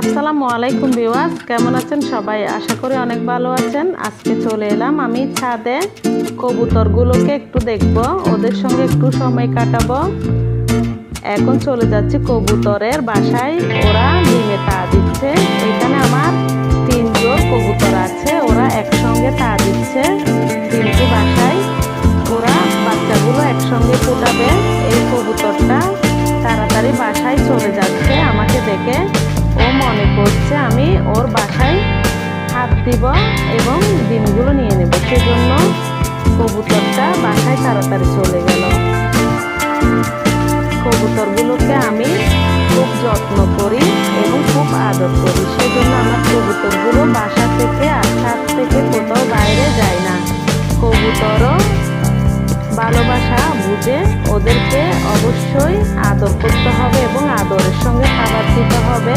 আসসালামু আলাইকুম বিওয়াস কেমন আছেন সবাই? আশা করি অনেক ভালো আছেন। আজকে চলে এলাম আমি ছাদে। কবুতরগুলোকে একটু দেখব, ওদের সঙ্গে একটু সময় কাটাবো। এখন চলে যাচ্ছি কবুতরের বাসায়। ওরা ডিমে তা দিচ্ছে। এখানে আমার তিন জোর কবুতর আছে, ওরা একসঙ্গে তা দিচ্ছে। তিনটি বাসায় ওরা বাচ্চাগুলো একসঙ্গে ফোটাবে। এই কবুতরটা তাড়াতাড়ি বাসায় চলে যাচ্ছে আমাকে দেখে। মনে করছে আমি ওর বাসায় হাত দিব এবং ডিমগুলো নিয়ে নেব। সেজন্য কবুতরটা বাসায় তাড়াতাড়ি চলে গেল। কবুতরগুলোকে আমি খুব যত্ন করি এবং খুব আদর করি। সেজন্য আমার কবুতরগুলো বাসা থেকে আর ছাদ থেকে কোথাও বাইরে যায় না। কবুতরও ভালোবাসা বুঝে ওদেরকে অবশ্যই আদর করতে হবে এবং আদরের সঙ্গে খাবার দিতে হবে।